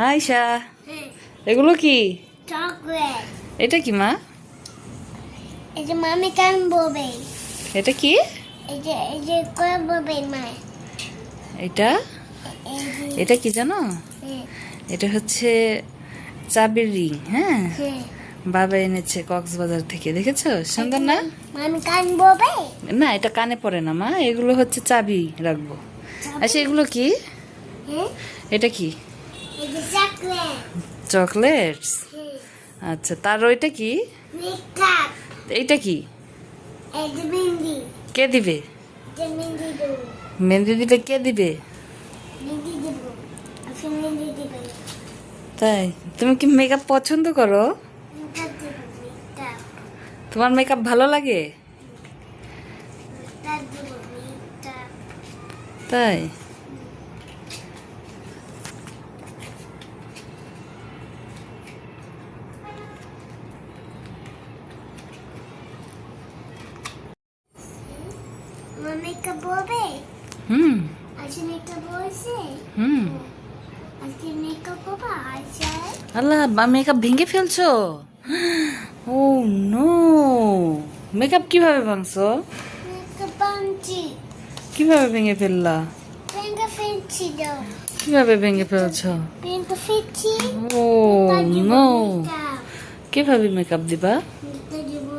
High শা। এগুলো কি? চকলেট। এটা কি মা? যে মামি কেন বলবে এটা কি? এটা? এটা কি জানো? হ্যাঁ, এটা হচ্ছে চাবির রিং হ্যাঁ? হ্যাঁ। বাবা এনেছে কক্সবাজার থেকে দেখেছ? সুন্দর না? না এটা কানে পড়ে না মা। এগুলো হচ্ছে চাবি রাখব। আচ্ছা এগুলো কি? হ্যাঁ? এটা কি? চকলেটস? হ্যাঁ। আচ্ছা তার ওইটা কি? এইটা কি? কে দিবে? মেহেন্দি দেবো। কে দিবে? দেবেন তাই তুমি কি মেকআপ পছন্দ করো? তোমার মেকআপ ভালো লাগে? তাই। বলবে হুম আজকে মেকআপ বলছে হুম আজকে মেকআপ করব আচ্ছা আল্লাহ বা মেকআপ ভেঙে ফেলছো? ও নো মেকআপ কীভাবে ভাঙছো? মেকআপ বানছি কীভাবে ভেঙে ফেললা? পেনটা ফেলছি কীভাবে ভেঙে ফেলছো? পেনটা ফেলছি ও নো কীভাবে মেকআপ দিবা মেকআপ দেবো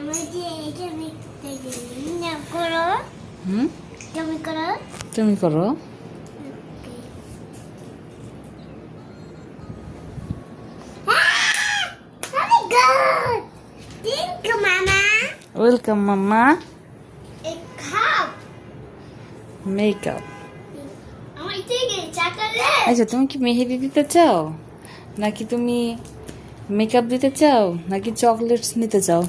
আমার যে এটা মেকআপ দেবো না করো হুম তুমি করো তুমি করো you, Mama. A cup. chocolate. আচ্ছা তুমি কি মেহেদি দিতে চাও নাকি তুমি মেকআপ দিতে চাও নাকি চকলেটস নিতে চাও.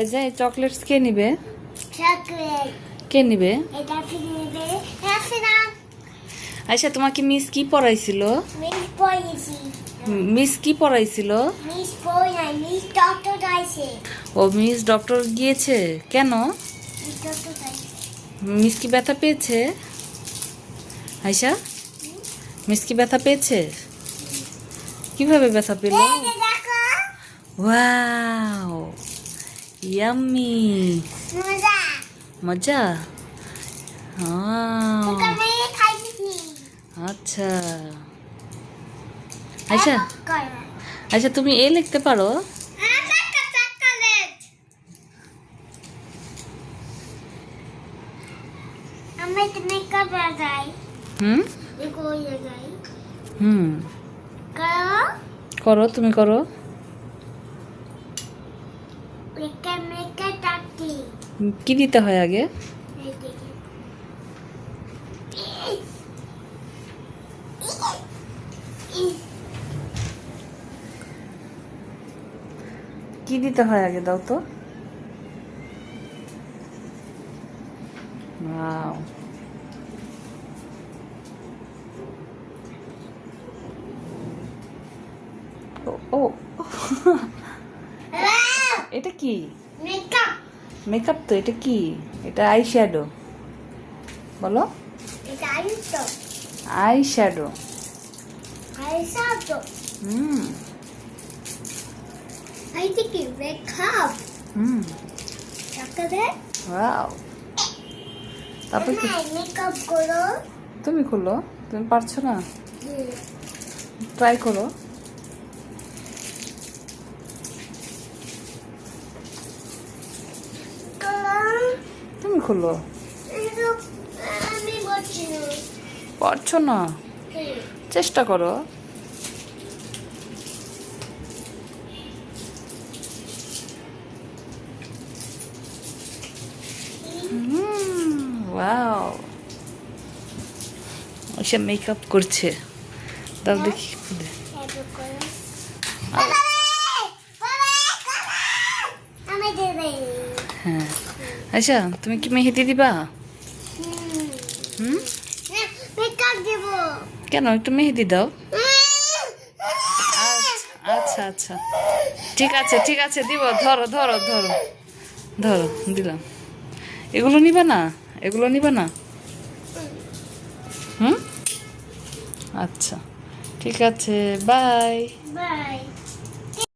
এই যে চকলেটস কে নিবে. কে নিবে? আচ্ছা তোমাকে মিস কি পড়াইছিল? মিস কি পড়াইছিল? ও মিস ডক্টর গিয়েছে? কেন? মিস কি ব্যথা পেয়েছে? আয়সা মিস কি ব্যথা পেয়েছে? কীভাবে ব্যথা পেল? Wow yummy. মজা। মজা? খাইছি আচ্ছা। আচ্ছা আচ্ছা তুমি এ লিখতে পারো। হুম। হুম। করো তুমি করো মেকআপ মেকআপ টাটি কি দিতে হয় আগে? কি দিতে হয় আগে দাও তো। Wow. ও এটা কি? মেকআপ তো এটা কি? এটা আই শ্যাডো বলো আই শ্যাডো হুম। I think wake up. তারপর কি? মেকআপ করো? তুমি খুলো। তুমি পারছ না? ট্রাই করো। তুমি খুলো। পারছ না। চেষ্টা করো। ওয়াও। ওসব মেকআপ করছে। দাও দেখি খুলে। হ্যাঁ। আচ্ছা তুমি কি মেহেদি দিবা? হুম? কেন, একটু মেহেদি দাও। আচ্ছা আচ্ছা। আচ্ছা ঠিক আছে ঠিক আছে, দিব, ধরো ধরো ধরো। ধরো, দিলাম। এগুলো নিবা না? এগুলো নিবা না? হুম? আচ্ছা। ঠিক আছে, বাই। বাই।